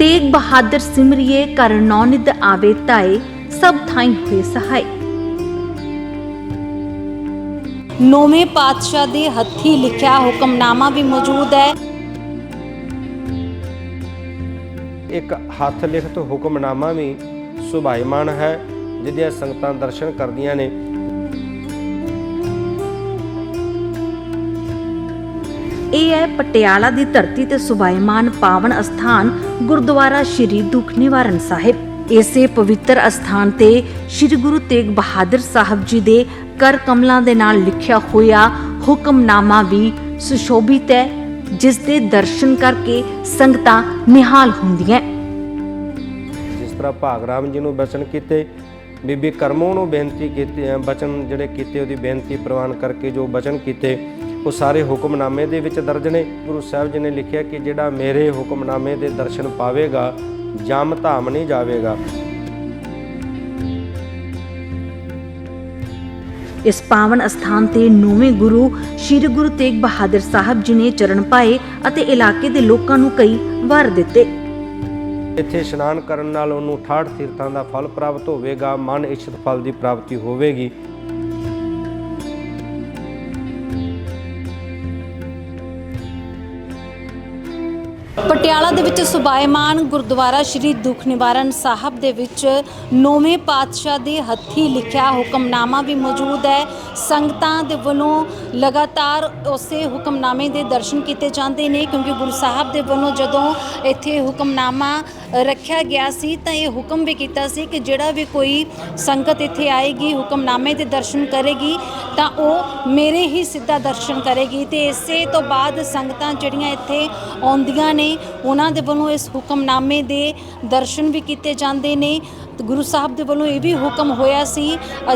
ਤੇਗ ਬਹਾਦਰ ਸਿਮਰਿਏ ਕਰ ਨੌਨਿਦ ਆਵੇ ਤਾਏ ਸਭ ਥਾਈ ਹੋਏ ਸਹਾਈ। ਨੌਵੇਂ ਪਾਤਸ਼ਾਹ ਦੇ ਹੱਥੀ ਲਿਖਿਆ ਹੁਕਮਨਾਮਾ ਵੀ ਮੌਜੂਦ ਹੈ। ਇੱਕ ਹੱਥ ਲਿਖਤ ਹੁਕਮਨਾਮਾ ਵੀ ਸੁਭਾਈਮਾਨ ਹੈ ਜਿਹਦੀਆਂ ਸੰਗਤਾਂ ਦਰਸ਼ਨ ਕਰਦੀਆਂ ਨੇ। ਇਹ ਹੈ ਪਟਿਆਲਾ ਦੀ ਧਰਤੀ ਤੇ ਸੁਭਾਈਮਾਨ ਪਾਵਨ ਅਸਥਾਨ ਗੁਰਦੁਆਰਾ ਸ਼੍ਰੀ ਦੁੱਖ ਨਿਵਾਰਨ ਸਾਹਿਬ। ਇਸੇ ਪਵਿੱਤਰ ਅਸਥਾਨ ਤੇ ਸ੍ਰੀ ਗੁਰੂ ਤੇਗ ਬਹਾਦਰ ਸਾਹਿਬ ਜੀ ਦੇ ਕਰ ਕਮਲਾਂ ਦੇ ਨਾਲ ਲਿਖਿਆ ਹੋਇਆ ਹੁਕਮਨਾਮਾ ਵੀ ਸੁਸ਼ੋਭਿਤ ਹੈ, ਜਿਸ ਦੇ ਦਰਸ਼ਨ ਕਰਕੇ ਸੰਗਤਾਂ ਨਿਹਾਲ ਹੁੰਦੀਆਂ ਜਿਸ ਤਰ੍ਹਾਂ ਭਾਗਰਾਮ ਜੀ ਨੂੰ ਬਚਨ ਕੀਤੇ, ਬੀਬੀ ਕਰਮੋਂ ਨੂੰ ਬੇਨਤੀ ਕੀਤੀ ਬਚਨ ਜਿਹੜੇ ਕੀਤੇ ਉਹਦੀ ਬੇਨਤੀ ਪ੍ਰਵਾਨ ਕਰਕੇ ਜੋ ਬਚਨ ਕੀਤੇ ਉਹ ਸਾਰੇ ਹੁਕਮਨਾਮੇ ਦੇ ਵਿੱਚ ਦਰਜ ਨੇ। ਗੁਰੂ ਸਾਹਿਬ ਜੀ ਨੇ ਲਿਖਿਆ ਕਿ ਜਿਹੜਾ ਮੇਰੇ ਹੁਕਮਨਾਮੇ ਦੇ ਦਰਸ਼ਨ ਪਾਵੇਗਾ ਜਮ ਧਾਮ ਨਹੀਂ ਜਾਵੇਗਾ। ਇਸ ਪਾਵਨ ਅਸਥਾਨ ਤੇ ਨੌਵੇਂ ਗੁਰੂ ਸ੍ਰੀ ਗੁਰੂ ਤੇਗ ਬਹਾਦਰ ਸਾਹਿਬ ਜੀ ਨੇ ਚਰਨ ਪਾਏ ਅਤੇ ਇਲਾਕੇ ਦੇ ਲੋਕਾਂ ਨੂੰ ਕਈ ਵਰ ਦਿੱਤੇ। ਇੱਥੇ ਇਸ਼ਨਾਨ ਕਰਨ ਨਾਲ ਉਹਨੂੰ 68 ਤੀਰਥਾਂ ਦਾ ਫਲ ਪ੍ਰਾਪਤ ਹੋਵੇਗਾ ਮਨ ਇੱਛਤ ਫਲ ਦੀ ਪ੍ਰਾਪਤੀ ਹੋਵੇਗੀ। ਪਟਿਆਲਾ ਦੇ ਵਿੱਚ ਸੁਭਾਇਮਾਨ ਗੁਰਦੁਆਰਾ ਸ਼੍ਰੀ ਦੁੱਖ ਨਿਵਾਰਨ ਸਾਹਿਬ ਦੇ ਵਿੱਚ ਨੌਵੇਂ ਪਾਤਸ਼ਾਹ ਦੇ ਹੱਥੀ ਲਿਖਿਆ ਹੁਕਮਨਾਮਾ ਵੀ ਮੌਜੂਦ ਹੈ। ਸੰਗਤਾਂ ਦੇ ਵੱਲੋਂ ਲਗਾਤਾਰ ਉਸੇ ਹੁਕਮਨਾਮੇ ਦੇ ਦਰਸ਼ਨ ਕੀਤੇ ਜਾਂਦੇ ਨੇ ਕਿਉਂਕਿ ਗੁਰੂ ਸਾਹਿਬ ਦੇ ਵੱਲੋਂ ਜਦੋਂ ਇੱਥੇ ਹੁਕਮਨਾਮਾ ਰੱਖਿਆ ਗਿਆ ਸੀ ਤਾਂ ਇਹ ਹੁਕਮ ਵੀ ਕੀਤਾ ਸੀ ਕਿ ਜਿਹੜਾ ਵੀ ਕੋਈ ਸੰਗਤ ਇੱਥੇ ਆਏਗੀ, ਹੁਕਮਨਾਮੇ ਦੇ ਦਰਸ਼ਨ ਕਰੇਗੀ ਤਾਂ ਉਹ ਮੇਰੇ ਹੀ ਸਿੱਧਾ ਦਰਸ਼ਨ ਕਰੇਗੀ ਤੇ ਇਸੇ ਤੋਂ ਬਾਅਦ ਸੰਗਤਾਂ ਜਿਹੜੀਆਂ ਇੱਥੇ ਆਉਂਦੀਆਂ ਨੇ, ਉਹਨਾਂ ਦੇ ਵੱਲੋਂ ਇਸ ਹੁਕਮਨਾਮੇ ਦੇ ਦਰਸ਼ਨ ਵੀ ਕੀਤੇ ਜਾਂਦੇ ਨੇ। ਗੁਰੂ ਸਾਹਿਬ ਦੇ ਵੱਲੋਂ ਇਹ ਵੀ ਹੁਕਮ ਹੋਇਆ ਸੀ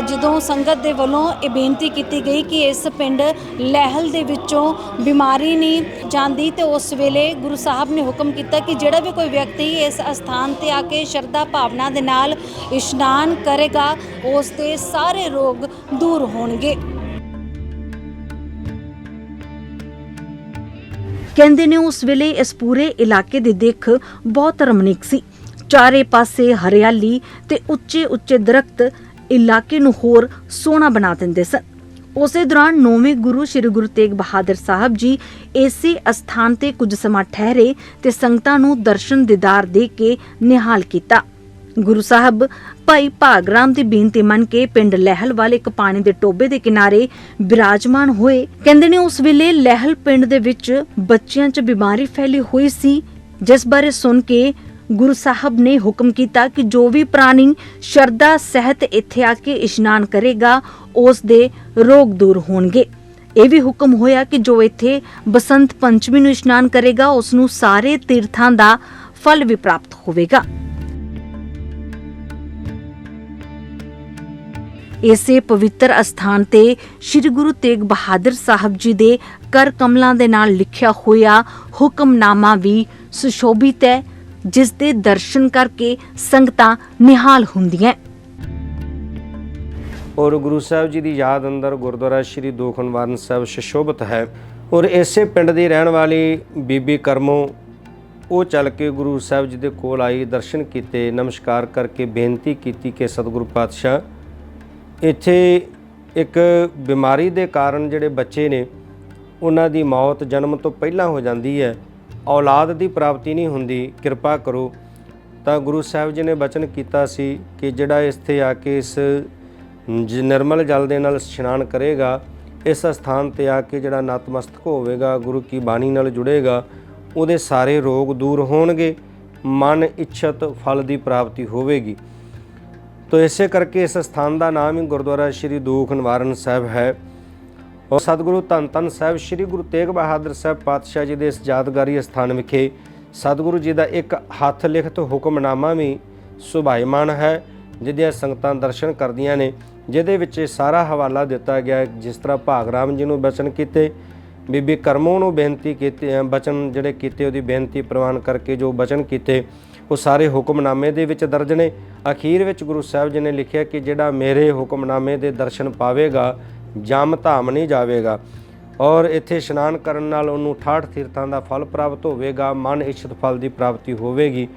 ਜਦੋਂ ਸੰਗਤ ਦੇ ਵੱਲੋਂ ਇਹ ਬੇਨਤੀ ਕੀਤੀ ਗਈ ਕਿ ਇਸ ਪਿੰਡ ਲਹਿਲ ਦੇ ਵਿੱਚੋਂ ਬਿਮਾਰੀ ਨਹੀਂ ਜਾਂਦੀ ਤੇ ਉਸ ਵੇਲੇ ਗੁਰੂ ਸਾਹਿਬ ਨੇ ਹੁਕਮ ਕੀਤਾ ਕਿ ਜਿਹੜਾ ਵੀ ਕੋਈ ਵਿਅਕਤੀ ਇਸ ਅਸਥਾਨ ਤੇ ਆ ਕੇ ਸ਼ਰਧਾ ਭਾਵਨਾ ਦੇ ਨਾਲ ਇਸ਼ਨਾਨ ਕਰੇਗਾ, ਉਸ ਦੇ ਸਾਰੇ ਰੋਗ ਦੂਰ ਹੋਣਗੇ। ਕਹਿੰਦੇ ਨੇ ਉਸ ਵੇਲੇ ਇਸ ਪੂਰੇ ਇਲਾਕੇ ਦੀ ਦਿੱਖ ਬਹੁਤ ਰਮਣੀਕ ਸੀ। ਚਾਰੇ ਪਾਸੇ ਹਰਿਆਲੀ ਤੇ ਉੱਚੇ ਉੱਚੇ ਦਰਖਤ ਇਲਾਕੇ ਨੂੰ ਹੋਰ ਸੋਹਣਾ ਬਣਾ ਦਿੰਦੇ ਸਨ। ਉਸੇ ਦੌਰਾਨ ਨੌਵੇਂ ਗੁਰੂ ਸ੍ਰੀ ਗੁਰੂ ਤੇਗ ਬਹਾਦਰ ਸਾਹਿਬ ਜੀ ਇਸੇ ਅਸਥਾਨ ਤੇ ਕੁਝ ਸਮਾਂ ਠਹਿਰੇ ਤੇ ਸੰਗਤਾਂ ਨੂੰ ਦਰਸ਼ਨ ਦੀਦਾਰ ਦੇ ਕੇ ਨਿਹਾਲ ਕੀਤਾ। ਗੁਰੂ ਸਾਹਿਬ, ਭਾਈ ਭਾਗਰਾਮ ਦੀ ਬੇਨਤੀ ਮੰਨ ਕੇ ਪਿੰਡ ਲਹਿਲ ਵੱਲ ਇੱਕ ਪਾਣੀ ਦੇ ਟੋਬੇ ਦੇ ਕਿਨਾਰੇ ਬਿਰਾਜਮਾਨ ਹੋਏ। ਕਹਿੰਦੇ ਨੇ ਉਸ ਵੇਲੇ ਲਹਿਲ ਪਿੰਡ ਦੇ ਵਿੱਚ ਬੱਚਿਆਂ 'ਚ ਬਿਮਾਰੀ ਫੈਲੀ ਹੋਈ ਸੀ, ਜਿਸ ਬਾਰੇ ਸੁਣ ਕੇ ਗੁਰੂ ਸਾਹਿਬ ਨੇ ਹੁਕਮ ਕੀਤਾ ਕਿ ਜੋ ਵੀ ਪ੍ਰਾਣੀ ਸ਼ਰਧਾ ਸਹਿਤ ਇੱਥੇ ਆ ਕੇ ਇਸ਼ਨਾਨ ਕਰੇਗਾ, ਉਸ ਦੇ ਰੋਗ ਦੂਰ ਹੋਣਗੇ। ਇਹ ਵੀ ਹੁਕਮ ਹੋਇਆ ਕਿ ਜੋ ਇੱਥੇ ਬਸੰਤ ਪੰਚਮੀ ਨੂੰ ਇਸ਼ਨਾਨ ਕਰੇਗਾ, ਉਸ ਨੂੰ ਸਾਰੇ ਤੀਰਥਾਂ ਦਾ ਫਲ ਵੀ ਪ੍ਰਾਪਤ ਹੋਵੇਗਾ। ਇਸੇ ਪਵਿੱਤਰ ਅਸਥਾਨ ਤੇ ਸ੍ਰੀ ਗੁਰੂ ਤੇਗ ਬਹਾਦਰ ਸਾਹਿਬ ਜੀ ਦੇ ਕਰ ਕਮਲਾਂ ਦੇ ਨਾਲ ਲਿਖਿਆ ਹੋਇਆ ਹੁਕਮਨਾਮਾ ਵੀ ਸੁਸ਼ੋਭਿਤ ਹੈ, ਜਿਸ ਦੇ ਦਰਸ਼ਨ ਕਰਕੇ ਸੰਗਤਾਂ ਨਿਹਾਲ ਹੁੰਦੀਆਂ ਔਰ ਗੁਰੂ ਸਾਹਿਬ ਜੀ ਦੀ ਯਾਦ ਅੰਦਰ ਗੁਰਦੁਆਰਾ ਸ਼੍ਰੀ ਦੋਖਨਵਾਰਨ ਸਾਹਿਬ ਸੁਸ਼ੋਭਿਤ ਹੈ। ਔਰ ਇਸੇ ਪਿੰਡ ਦੀ ਰਹਿਣ ਵਾਲੀ ਬੀਬੀ ਕਰਮੋ ਉਹ ਚੱਲ ਕੇ ਗੁਰੂ ਸਾਹਿਬ ਜੀ ਦੇ ਕੋਲ ਆਈ, ਦਰਸ਼ਨ ਕੀਤੇ, ਨਮਸਕਾਰ ਕਰਕੇ ਬੇਨਤੀ ਕੀਤੀ ਕਿ ਸਤਿਗੁਰੂ ਪਾਤਸ਼ਾਹ ਇੱਥੇ ਇੱਕ ਬਿਮਾਰੀ ਦੇ ਕਾਰਨ ਜਿਹੜੇ ਬੱਚੇ ਨੇ, ਉਹਨਾਂ ਦੀ ਮੌਤ ਜਨਮ ਤੋਂ ਪਹਿਲਾਂ ਹੋ ਜਾਂਦੀ ਹੈ। ਔਲਾਦ ਦੀ ਪ੍ਰਾਪਤੀ ਨਹੀਂ ਹੁੰਦੀ, ਕਿਰਪਾ ਕਰੋ। ਤਾਂ ਗੁਰੂ ਸਾਹਿਬ ਜੀ ਨੇ ਬਚਨ ਕੀਤਾ ਸੀ ਕਿ ਜਿਹੜਾ ਇੱਥੇ ਆ ਕੇ ਇਸ ਨਿਰਮਲ ਜਲ ਦੇ ਨਾਲ ਇਸ਼ਨਾਨ ਕਰੇਗਾ, ਇਸ ਸਥਾਨ ਤੇ ਆ ਕੇ ਜਿਹੜਾ ਨਤਮਸਤਕ ਹੋਵੇਗਾ, ਗੁਰੂ ਕੀ ਬਾਣੀ ਨਾਲ ਜੁੜੇਗਾ, ਉਹਦੇ ਸਾਰੇ ਰੋਗ ਦੂਰ ਹੋਣਗੇ, ਮਨ ਇੱਛਤ ਫਲ ਦੀ ਪ੍ਰਾਪਤੀ ਹੋਵੇਗੀ। ਤੋ ਇਸੇ ਕਰਕੇ ਇਸ ਸਥਾਨ ਦਾ ਨਾਮ ਹੀ ਗੁਰਦੁਆਰਾ ਸ਼੍ਰੀ ਦੂਖ ਨਿਵਾਰਨ ਸਾਹਿਬ ਹੈ। ਔਰ ਸਤਿਗੁਰੂ ਧੰਨ ਧੰਨ ਸਾਹਿਬ, ਸ਼੍ਰੀ ਗੁਰੂ ਤੇਗ ਬਹਾਦਰ ਸਾਹਿਬ ਪਾਤਸ਼ਾਹ ਜੀ ਦੇ ਇਸ ਯਾਦਗਾਰੀ ਸਥਾਨ ਵਿਖੇ ਸਤਿਗੁਰੂ ਜੀ ਦਾ ਇੱਕ ਹੱਥ ਲਿਖਤ ਹੁਕਮਨਾਮਾ ਵੀ ਸੁਭਾਈਮਾਨ ਹੈ, ਜਿਹਦੀਆਂ ਸੰਗਤਾਂ ਦਰਸ਼ਨ ਕਰਦੀਆਂ ਨੇ, ਜਿਹਦੇ ਵਿੱਚ ਇਹ ਸਾਰਾ ਹਵਾਲਾ ਦਿੱਤਾ ਗਿਆ ਜਿਸ ਤਰ੍ਹਾਂ ਭਾਗ ਰਾਮ ਜੀ ਨੂੰ ਬਚਨ ਕੀਤੇ ਬੀਬੀ ਕਰਮੋਂ ਨੂੰ ਬੇਨਤੀ ਕੀਤੀ ਅ, ਬਚਨ ਜਿਹੜੇ ਕੀਤੇ ਉਹਦੀ ਬੇਨਤੀ ਪ੍ਰਵਾਨ ਕਰਕੇ ਜੋ ਬਚਨ ਕੀਤੇ ਉਹ ਸਾਰੇ ਹੁਕਮਨਾਮੇ ਦੇ ਵਿੱਚ ਦਰਜ ਨੇ। ਅਖੀਰ ਵਿੱਚ ਗੁਰੂ ਸਾਹਿਬ ਜੀ ਨੇ ਲਿਖਿਆ ਕਿ ਜਿਹੜਾ ਮੇਰੇ ਹੁਕਮਨਾਮੇ ਦੇ ਦਰਸ਼ਨ ਪਾਵੇਗਾ ਜਮ ਧਾਮ ਨਹੀਂ ਜਾਵੇਗਾ। ਔਰ ਇੱਥੇ ਇਸ਼ਨਾਨ ਕਰਨ ਨਾਲ ਉਹਨੂੰ 68 ਤੀਰਥਾਂ ਦਾ ਫਲ ਪ੍ਰਾਪਤ ਹੋਵੇਗਾ ਮਨ ਇੱਛਤ ਫਲ ਦੀ ਪ੍ਰਾਪਤੀ ਹੋਵੇਗੀ।